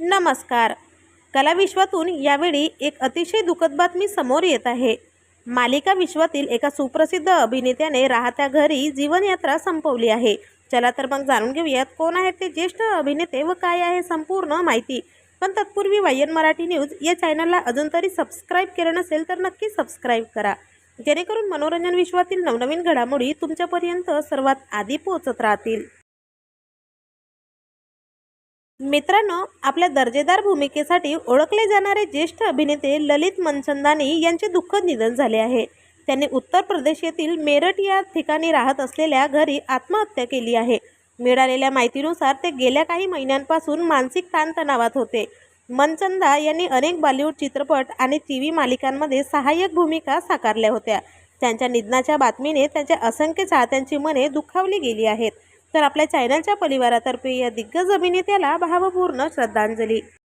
नमस्कार. कलाविश्वातून यावेळी एक अतिशय दुःखद बातमी समोर येत आहे. मालिका विश्वातील एका सुप्रसिद्ध अभिनेत्याने राहत्या घरी जीवनयात्रा संपवली आहे. चला तर मग जाणून घेऊयात कोण आहेत ते ज्येष्ठ अभिनेते व काय आहे संपूर्ण माहिती. पण तत्पूर्वी वायन मराठी न्यूज या चॅनलला अजून तरी सबस्क्राईब केलं नसेल तर नक्की सबस्क्राईब करा. जेणेकरून मनोरंजन विश्वातील नवनवीन घडामोडी तुमच्यापर्यंत सर्वात आधी पोहोचत राहतील. मित्रांनो आपल्या दर्जेदार भूमिकेसाठी ओळखले जाणारे ज्येष्ठ अभिनेते ललित मनचंदानी यांचे दुःखद निधन झाले आहे. त्यांनी उत्तर प्रदेश येथील मेरठ या ठिकाणी राहत असलेल्या घरी आत्महत्या केली आहे. मिळालेल्या माहितीनुसार ते गेल्या काही महिन्यांपासून मानसिक ताणतणावात होते. मनचंदा यांनी अनेक बॉलिवूड चित्रपट आणि टी व्ही मालिकांमध्ये सहाय्यक भूमिका साकारल्या होत्या. त्यांच्या निधनाच्या बातमीने त्यांच्या असंख्य चाहत्यांची मने दुखावली गेली आहेत. तर आपल्या चॅनलच्या परिवारातर्फे या दिग्गज अभिनेत्याला भावपूर्ण श्रद्धांजली.